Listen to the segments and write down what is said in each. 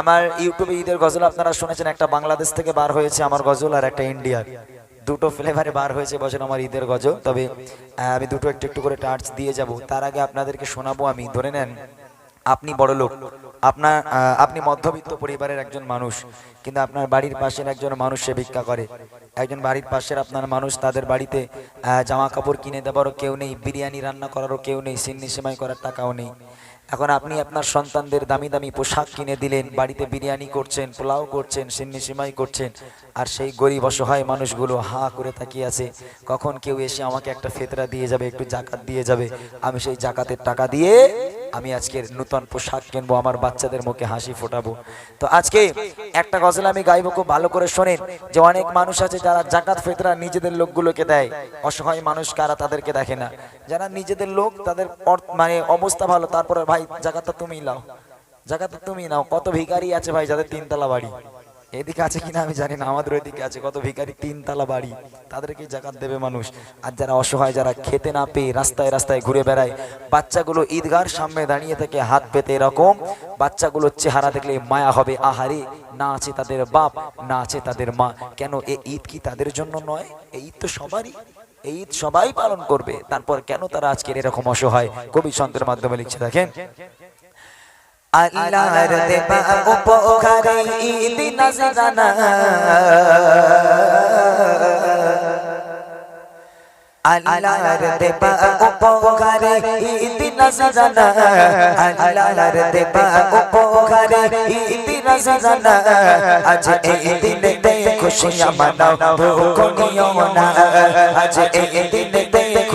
আমার ইউটিউবে ঈদের গজল আপনারা শুনেছেন, একটা বাংলাদেশ থেকে বার হয়েছে আমার গজল আর একটা ইন্ডিয়ার। দুটো ফ্লেভারে বার হয়েছে বছর আমার ঈদের গজল। তবে আমি দুটো একটু একটু করে টাচ দিয়ে যাব। তার আগে আপনাদেরকে শোনাবো আমি, ধরে নেন, আপনি বড় লোক। আপনার আপনি মধ্যবিত্ত পরিবারের একজন মানুষ, কিন্তু আপনার বাড়ির পাশের একজন মানুষ সে ভিক্ষা করে। একজন বাড়ির পাশের আপনার মানুষ তাদের বাড়িতে জামা কাপড় কিনে দেওয়ারও কেউ নেই, বিরিয়ানি রান্না করারও কেউ নেই, সিন্নি সেমাই করার টাকাও নেই। এখন আপনি আপনার সন্তানদের দামি দামি পোশাক কিনে দিলেন, বাড়িতে বিরিয়ানি করছেন, পোলাও করছেন, সিন্নি সিমাই করছেন, আর সেই গরিব অসহায় মানুষগুলো হা করে তাকিয়ে আছে। কখন কেউ এসে আমাকে একটা ফেতরা দিয়ে যাবে, একটু জাকাত দিয়ে যাবে, আমি সেই জাকাতের টাকা দিয়ে আমি আজকের নতুন পোশাক কিনবো, আমার বাচ্চাদের মুখে হাসি ফোটাবো। তো আজকে একটা গজল আমি গাইবো, খুব ভালো করে শোনেন, যে অনেক মানুষ আছে যারা জাকাত ফেতরা নিজেদের লোকগুলোকে দেয়। অসহায় মানুষ কারা তাদেরকে দেখে না? যারা নিজেদের লোক, তাদের মানে অবস্থা ভালো, তারপরে ভাই, জাকাতটা তুমি লাও জাকাতটা তুমি নাও। কত ভিকারি আছে ভাই, যাদের তিনতলা বাড়ি। এদিকে আছে কিনা আমি জানি না আমাদের ওইদিকে আছে। কত ভিখারি, তিনতলা বাড়ি তাদেরকে জাকাত দেবে মানুষ। আর যারা অসহায়, যারা খেতে না পেয়ে রাস্তায় রাস্তায় ঘুরে বেড়ায়, বাচ্চাগুলো ঈদগার সামনে দাঁড়িয়ে থেকে হাত পেতে এরকম, বাচ্চাগুলোর চেহারা দেখলে মায়া হবে। আহারে, না আছে তাদের বাপ, না আছে তাদের মা। কেন, এ ঈদ কি তাদের জন্য নয়? এই ঈদ তো সবারই। এই ঈদ সবাই পালন করবে। তারপর কেন তারা আজকের এরকম অসহায়? কবি সন্তের মাধ্যমে লিখছে, দেখেন। আল্লাহর দেবা উপকারে ঈদ নাজরানা আল্লাহর দেবা উপকারে ঈদ নাজরানা আল্লাহর দেবা উপকারে ঈদ নাজরানা আজ এই দিনেতে খুশিয়াঁ মানাও ভুকো নিও না। আজ এই দিনেতে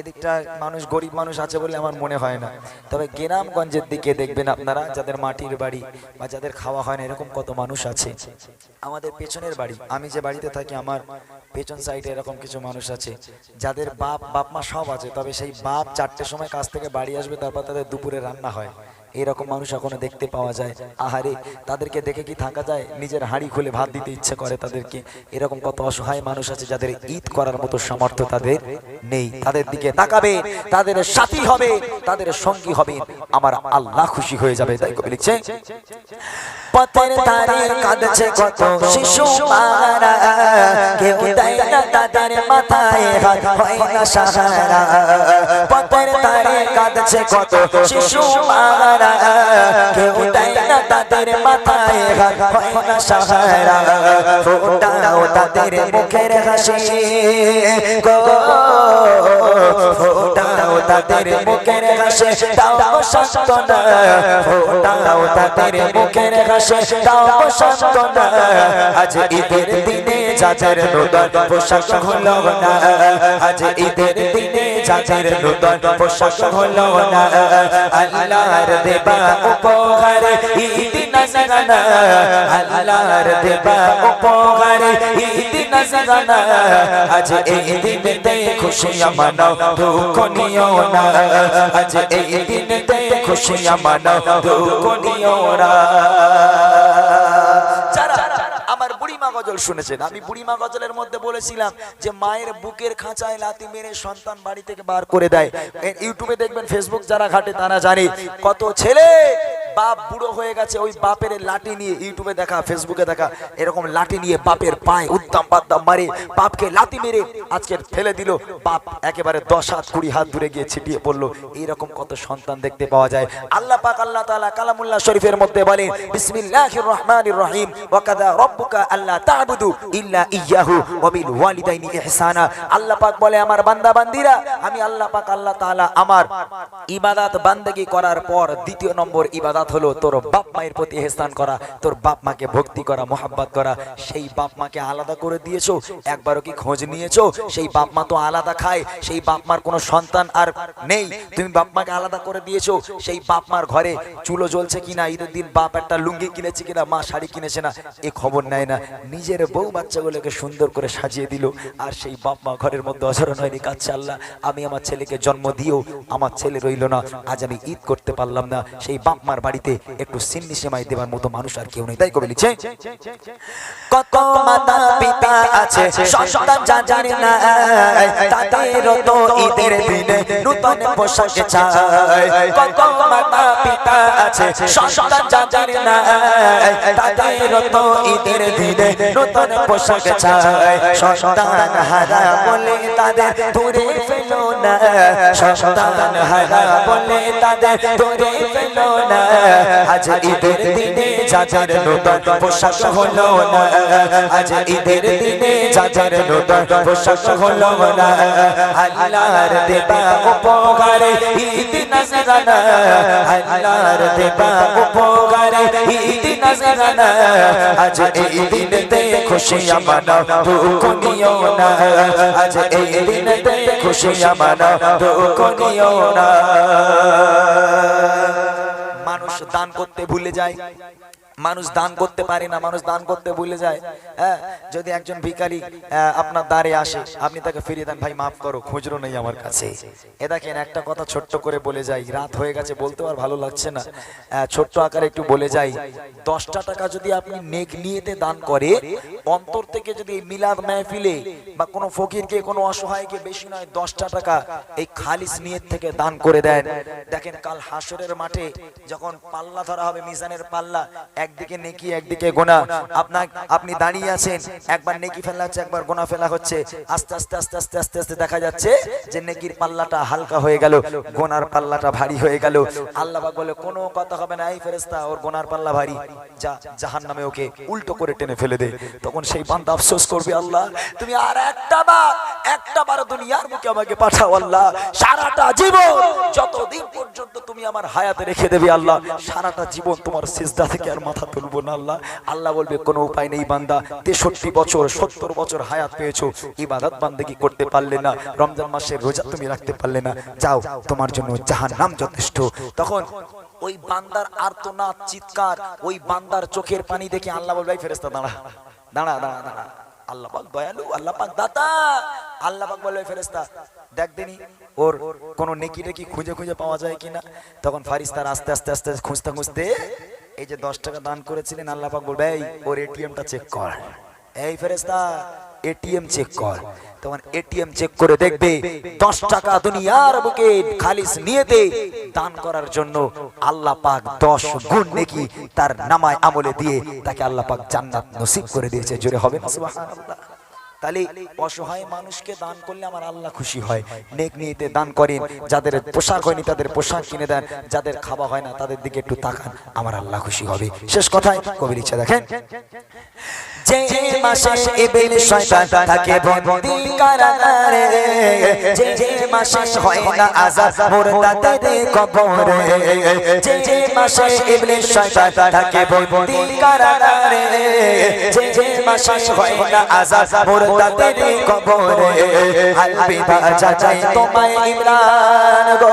এদিকটা মানুষ গরিব মানুষ আছে বলে আমার মনে হয় না। তবে গ্রামগঞ্জের দিকে দেখবেন আপনারা, যাদের মাটির বাড়ি বা যাদের খাওয়া হয় না, এরকম কত মানুষ আছে। আমাদের পেছনের বাড়ি, আমি যে বাড়িতে থাকি, আমার পেছন সাইডে এরকম কিছু মানুষ আছে, যাদের বাপ বাপ, মা সব আছে, তবে সেই বাপ চারটের সময় কাছ থেকে বাড়ি আসবে, তারপর তাদের দুপুরে রান্না হয়। এরকম মানুষ এখনও দেখতে পাওয়া যায়। আহারে, তাদেরকে দেখে কি থাকা যায়? নিজের হাঁড়ি খুলে ভাত দিতে ইচ্ছে করে তাদেরকে। এরকম কত অসহায় মানুষ আছে যাদের ঈদ করার মতো সামর্থ্য তাদের নেই। তাদের দিকে তাকাবে, তাদের সাথী হবে, তাদের সঙ্গী হবে। আমার আল্লাহ খুশি হয়ে যাবে, তাই কবি লিখছে, পথের ধারে কাঁদছে কত শিশু মারা। কেউ দেয় না তাদের মাথায় হাত, হয় না সাহারা। পথের ধারে কাঁদছে কত শিশু মারা। কেউ দেয় না তাদের মাথায় হাত, হয় না সাহারা। ফোটাও তাদের মুখের হাসি। গো, ফোটাও তাদের মুখের হাসি। তাদের মুখের হাসি। আজ ঈদের দিনে যাদের আজ ঈদের দিনে যাদের নূতন পোশাক হলো না। আল্লাহর দেবা উপহারে ঈদ নজরানা আল্লাহর দেবা উপহারে ঈদ নজরানা আজ এই দিনেতে খুশিয়াঁ মানাও দুঃখ নিও না। আজ এই দিনেতে খুশিয়াঁ মানাও দুঃখ নিও না। গজল শুনেছেন। আমি বুড়িমা গজলের মধ্যে বলেছিলাম যে মায়ের বুকের খাঁচায় লাতি মেরে সন্তান বাড়ি থেকে বার করে দেয়। ইউটিউবে দেখবেন ফেসবুক যারা ঘাটে তারা জানে কত ছেলে বাপ বুড়ো হয়ে গেছে, ওই বাপের লাঠি নিয়ে ইউটিউবে দেখা, ফেসবুকে দেখা, এরকম লাঠি নিয়ে বাপের পায়ে উত্তম পাত্তাম মারে, বাপকে লাতি মেরে আজকে ফেলে দিল। বাপ একেবারে দশ হাত কুড়ি হাত দূরে গিয়ে ছিটিয়ে পড়ল। এইরকম কত সন্তান দেখতে পাওয়া যায়। আল্লাহ পাক, আল্লাহ তাআলা কালামুল্লাহ শরীফের মধ্যে বলেন, বিসমিল্লাহির রহমানির রহিম, ওয়া কাদা রাব্বুকা আল্লা তা'বুদু ইল্লা ইয়াহু, ওয়া বিল ওয়ালিদাইনি ইহসানা। আল্লাহ পাক বলে, আমার বান্দা বান্দিরা, আমি আল্লাহ পাক, আল্লাহ তাআলা আমার ইবাদত বান্দেগি করার পর দ্বিতীয় নম্বর ইবাদত রাত হলো তোর বাপ মায়ের প্রতি এহসান করা, তোর বাপ মাকে ভক্তি করা, মোহাব্বত করা। সেই বাপ মাকে আলাদা করে দিয়েছ, একবারও কি খোঁজ নিয়েছো? সেই বাপ মা তো আলাদা খায়, সেই বাপ মার কোনো সন্তান আর নেই। তুমি বাপ মাকে আলাদা করে দিয়েছ, সেই বাপ মার ঘরে চুলো জ্বলছে কিনা? ঈদের দিন বাপ একটা লুঙ্গি কিনেছে কিনা, মা শাড়ি কিনেছে না? এ খবর নেয় না। নিজের বউ বাচ্চাগুলোকে সুন্দর করে সাজিয়ে দিল। আর সেই বাপ মা ঘরের মধ্যে অচরণ হয়নি কাচ্ছে আল্লাহ, আমি আমার ছেলেকে জন্ম দিয়েও আমার ছেলে রইল না, আজ আমি ঈদ করতে পারলাম না। সেই বাপ মার বাড়িতে একটু সিন্নি সেমাই দেওয়ার মতো মানুষ আর কেউ নেই। তাই কবে লিখছে, কত মাতা পিতা আছে, সন্তান যাদের নাই তাদেরও তো ঈদের দিনে নূতন পোশাক চাই। কত মাতা পিতা আছে, সন্তান যাদের নাই তাদেরও তো ঈদের দিনে নূতন পোশাক চাই। সন্তান হারা বলে তাদের দূরে না। সন্তান হারা বলে তাদের দূরে ফেলো না। আজ ঈদের দিনে যাদের নূতন পোশাক হলো না। আজ ঈদের দিনে যাদের নূতন পোশাক হলো না। আল্লাহর দেবা উপকারে ঈদ নজরানা আল্লাহর দেবা উপকারে ঈদ নজরানা আজ এই দিনতে খুশি আমানা দুঃখ নিও না। আজ এই দিনতে খুশি আমানা দুঃখ নিও না। মানুষ দান করতে ভুলে যায়। মানুষ দান করতে পারে না মানুষ দান করতে ভুলে যায়। হ্যাঁ যদি একজন আহ, আপনার দ্বারে আসে আপনি তাকে ফিরিয়ে দেন ভাই মাফ করো খুচরো নেই আমার কাছে। এ দেখেন একটা কথা ছোট্ট করে বলে যাই রাত হয়ে গেছে বলতে আর ভালো লাগছে না। ছোট্ট আকারে একটু বলে যাই দশটা টাকা যদি আপনি নেক নিয়েতে দান করে অন্তর থেকে যদি মিলাদ মেহফিলে বা কোনো ফকিরকে কোনো অসহায়কে বেশি নয় দশটা টাকা এই খালিস নিয়ত থেকে দান করে দেন। দেখেন কাল হাসরের মাঠে যখন পাল্লা ধরা হবে মিজানের পাল্লা একদিকে নেকি, একদিকে গোনা। আপনার আপনি দাঁড়িয়ে আছেন, একবার নেকি ফেলা হচ্ছে একবার গোনা ফেলা হচ্ছে। আস্তে আস্তে আস্তে আস্তে আস্তে আস্তে দেখা যাচ্ছে যে নেকির পাল্লাটা হালকা হয়ে গেল, গোনার পাল্লাটা ভারী হয়ে গেল। আল্লাহ বলে, কোনো কথা হবে না, এই ফেরেস্তা ওর গোনার পাল্লা ভারী। যা জাহান নামে ওকে উল্টো করে টেনে ফেলে দে। তখন সেই বান্দা আফসোস করবে, আল্লাহ, তুমি আর একটা বার একটা বার দুনিয়ার মুখে আমাকে পাঠাও, আল্লাহ। সারাটা জীবন, যতদিন পর্যন্ত তুমি আমার হায়াতে রেখে দেবে, আল্লাহ, সারাটা জীবন তোমার সিজদা থেকে আর মাথা তুলবো না আল্লাহ। আল্লাহ বলবে, কোনো উপায় নেই বান্দা, তেষট্টি বছর, সত্তর বছর হায়াত পেয়েছ, ইবাদত বান্দেগি করতে পারলে না, রমজান মাসের রোজা তুমি রাখতে পারলে না, যাও, তোমার জন্য জাহান নাম যথেষ্ট। তখন ওই বান্দার আর্তনাদ, চিৎকার, ওই বান্দার চোখের পানি দেখে আল্লাহ বলবে, "এই ফেরেশতা, দাঁড়া দাঁড়া দাঁড়া দাঁড়া আল্লাহ দয়ালু, আল্লাহ দাতা। আল্লাহ পাক ফেরেশতা, দেখ ওর কোন নেকি টেকি খুঁজে খুঁজে পাওয়া যায় কিনা? তখন ফারিস্তার আস্তে আস্তে আস্তে, খুঁজতে খুঁজতে এই যে দশ টাকা দান করেছিলেন, আল্লাহ পাক বলবে, এই, ওর এটিএমটা চেক কর। এই ফেরেশতা, এটিএম চেক কর। তখন এটিএম চেক করে দেখবে, দশ টাকা দুনিয়ার বুকে খালিস নিয়েতে দান করার জন্য আল্লাহ পাক দশ গুণ নেকি তার নামায় আমলে দিয়ে তাকে আল্লাহ পাক জান্নাত নসিব করে দিয়েছে। জোরে হবে না, সুবহানাল্লাহ? তাহলে অসহায় মানুষকে দান করলে আমার আল্লাহ খুশি হয়। নেক নিয়েতে দান করেন, যাদের পোশাক হয়নি তাদের পোশাক কিনে দেন, যাদের খাওয়া হয় না তাদের দিকে একটু তাকান, আমার আল্লাহ খুশি হবে। শেষ কথায় কবির ইচ্ছা দেখেন। যে মাসে ইবিল শয়তান থাকে বন্দি কারাগারে যে যে মাসে হয় না আযাব মুরতাদের কবরে। যে যে মাসে ইবলিস শয়তান থাকে বন্দি কারাগারে যে যে মাসে হয় না আযাব মুরতাদের কবরে। আলবিদা যাচাই তোমায় ইমরান গো।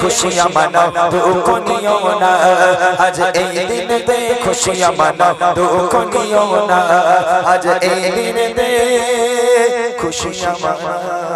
খুশিয়াঁ মানা দুঃখ নিও না আজ এই দিনতে খুশিয়াঁ মানা দুঃখ নিও না আজ এই দিনতে খুশিয়াঁ মানাও